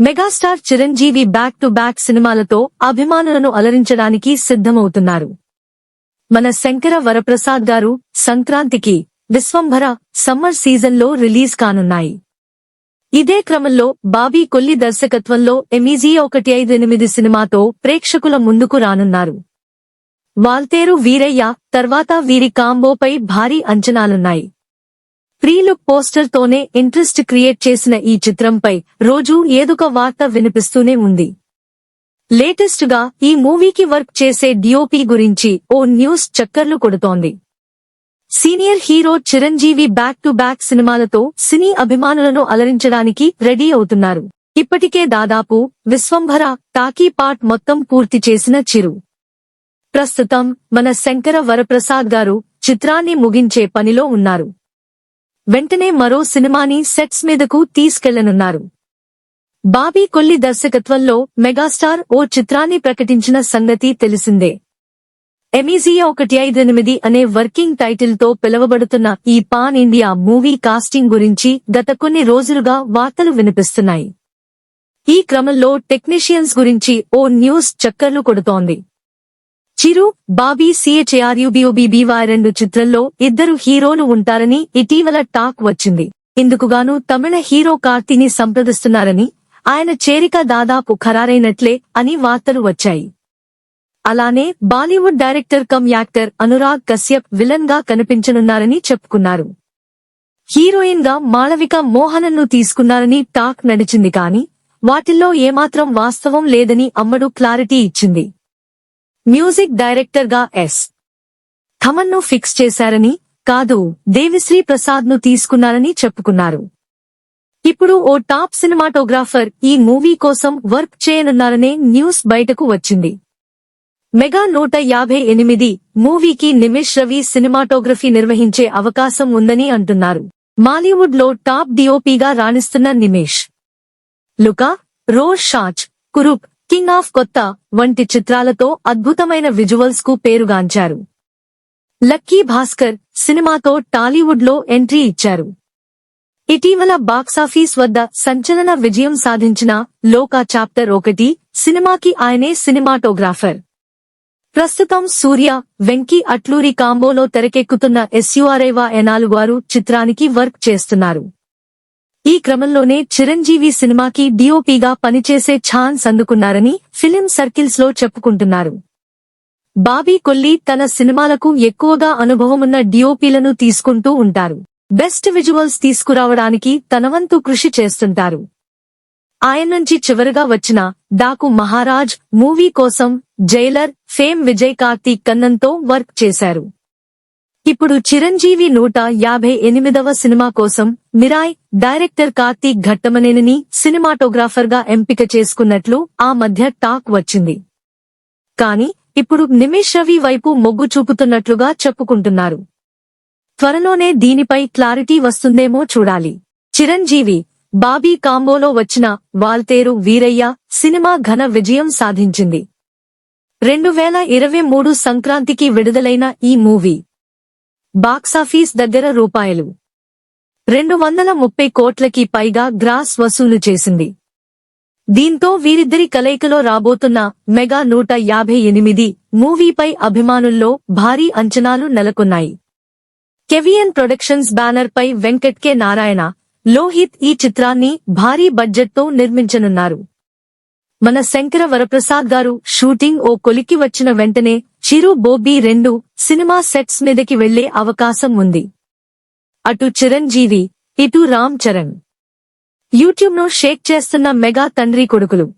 Megastar Chiranjeevi back to back సినిమాలతో అభిమానులను అలరించడానికి సిద్ధమవుతున్నారు. మన శంకర వరప్రసాద్ గారు సంక్రాంతికి విశ్వంభర సమ్మర్ సీజన్లో రిలీజ్ కానున్నాయి. ఇదే క్రమంలో బాబీ కొల్లి దర్శకత్వంలో ఎమీజీ ఒకటి ఐదు ఎనిమిది సినిమాతో ప్రేక్షకుల ముందుకు రానున్నారు. వాల్తేరు వీరయ్య తర్వాత వీరి కాంబోపై భారీ అంచనాలున్నాయి. ప్రీలుక్ పోస్టర్ తోనే ఇంట్రెస్ట్ క్రియేట్ చేసిన ఈ చిత్రంపై రోజూ ఏదొక వార్త వినిపిస్తూనే ఉంది. లేటెస్ట్గా ఈ మూవీకి వర్క్ చేసే డిఓపి గురించి ఓ న్యూస్ చక్కర్లు కొడుతోంది. Senior hero Chiranjeevi back to back సినిమాలతో సినీ అభిమానులను అలరించడానికి రెడీ అవుతున్నారు. ఇప్పటికే దాదాపు విశ్వంభర టాకీ పార్ట్ మొత్తం పూర్తి చేసిన చిరు. ప్రస్తుతం మన శంకర వరప్రసాద్ గారు చిత్రాన్ని ముగించే పనిలో ఉన్నారు. వెంటనే మరో సినిమాని సెట్స్ మీదకు తీసుకెళ్ళనున్నారు. బాబీ కొల్లి దర్శకత్వంలో మెగాస్టార్ ఓ చిత్రాన్ని ప్రకటించిన సంగతి తెలిసిందే. ఎమీజియా ఒకటి ఐదు ఎనిమిది అనే వర్కింగ్ టైటిల్తో పిలువబడుతున్న ఈ పాన్ ఇండియా మూవీ కాస్టింగ్ గురించి గత కొన్ని రోజులుగా వార్తలు వినిపిస్తున్నాయి. ఈ క్రమంలో టెక్నీషియన్స్ గురించి ఓ న్యూస్ చక్కర్లు కొడుతోంది. చిరు బాబీ సిహెచ్ఆర్యుబిఓబిబివై రెండు చిత్రంలో ఇద్దరు హీరోలు ఉంటారని ఇటీవల టాక్ వచ్చింది. ఇందుకుగాను తమిళ హీరో కార్తీని సంప్రదిస్తున్నారని ఆయన చేరిక దాదాపు ఖరారైనట్లే అని వార్తలు వచ్చాయి. అలానే Bollywood director cum actor Anurag Kashyap విలన్గా కనిపించనున్నారని చెప్పుకున్నారు. హీరోయిన్గా మాళవిక మోహనన్ను తీసుకున్నారని టాక్ నడిచింది కాని వాటిల్లో ఏమాత్రం వాస్తవం లేదని అమ్మడు క్లారిటీ ఇచ్చింది. మ్యూజిక్ డైరెక్టర్గా ఎస్. థమన్ను ఫిక్స్ చేశారని కాదు దేవిశ్రీ ప్రసాద్ను తీసుకున్నారని చెప్పుకున్నారు. ఇప్పుడు ఓ టాప్ సినిమాటోగ్రాఫర్ ఈ మూవీ కోసం వర్క్ చేయనున్నారనే న్యూస్ బయటకు వచ్చింది. మెగా నూట యాభై ఎనిమిది మూవీకి నిమిష్ రవి సినిమాటోగ్రఫీ నిర్వహించే అవకాశం ఉందని అంటున్నారు. మాలీవుడ్లో టాప్ డిఓపిగా రాణిస్తున్న Nimish. Luca Rorschach Kurup King of Kotha వంటి చిత్రాలతో అద్భుతమైన విజువల్స్కు పేరుగాంచారు. లక్కీ భాస్కర్ సినిమాతో టాలీవుడ్లో ఎంట్రీ ఇచ్చారు. ఇటీవల బాక్సాఫీస్ వద్ద సంచలన విజయం సాధించిన లోకా చాప్టర్ ఒకటి సినిమాకి ఆయనే సినిమాటోగ్రాఫర్. ప్రస్తుతం సూర్య వెంకీ అట్లూరి కాంబోలో తెరకెక్కుతున్న ఎస్యుఆర్ఐవా ఎనాలుగారు చిత్రానికి వర్క్ చేస్తున్నారు. ఈ క్రమంలోనే చిరంజీవి సినిమాకి డిఓపిగా పనిచేసే ఛాన్స్ అందుకున్నారని ఫిలిం సర్కిల్స్లో చెప్పుకుంటున్నారు. బాబీ కొల్లి తన సినిమాలకు ఎక్కువగా అనుభవమున్న డిఓపీలను తీసుకుంటూ ఉంటారు. బెస్ట్ విజువల్స్ తీసుకురావడానికి తనవంతు కృషి చేస్తుంటారు. ఆయన నుంచి చివరగా వచ్చిన డాకు మహారాజ్ మూవీ కోసం జైలర్ ఫేమ్ విజయ్ కార్తీక్ కన్నంతో వర్క్ చేశారు. ఇప్పుడు చిరంజీవి నూట యాభై ఎనిమిదవ సినిమా కోసం మిరాయ్ డైరెక్టర్ కార్తీక్ ఘట్టమనేనిని సినిమాటోగ్రాఫర్గా ఎంపిక చేసుకున్నట్లు ఆ మధ్య టాక్ వచ్చింది. కాని ఇప్పుడు నిమేష్ రవి వైపు మొగ్గు చూపుతున్నట్లుగా చెప్పుకుంటున్నారు. త్వరలోనే దీనిపై క్లారిటీ వస్తుందేమో చూడాలి. చిరంజీవి బాబీ కాంబోలో వచ్చిన వాల్తేరు వీరయ్య సినిమా ఘన విజయం సాధించింది. రెండు వేల ఇరవై మూడు సంక్రాంతికి విడుదలైన ఈ మూవీ. బాక్సాఫీస్ దగ్గర రూపాయలు. రెండు వందల ముప్పై కోట్లకి పైగా గ్రాస్ వసూలు చేసింది. దీంతో వీరిద్దరి కలయికలో రాబోతున్న మెగా నూట యాభై ఎనిమిది మూవీపై అభిమానుల్లో భారీ అంచనాలు నెలకొన్నాయి. కెవియన్ ప్రొడక్షన్స్ బ్యానర్ పై వెంకట్ కె. నారాయణ లోహిత్ ఈ చిత్రాన్ని భారీ బడ్జెట్తో నిర్మించనున్నారు. మన శంకర వరప్రసాద్ గారు షూటింగ్ ఓ కొలికి వచ్చిన వెంటనే చిరు బోబీ రెండు సినిమా సెట్స్ మీదకి వెళ్ళే అవకాశం ఉంది. అటు చిరంజీవి ఇటు రామ్ చరణ్. యూట్యూబ్ను షేక్ చేస్తున్న మెగా తండ్రి కొడుకులు.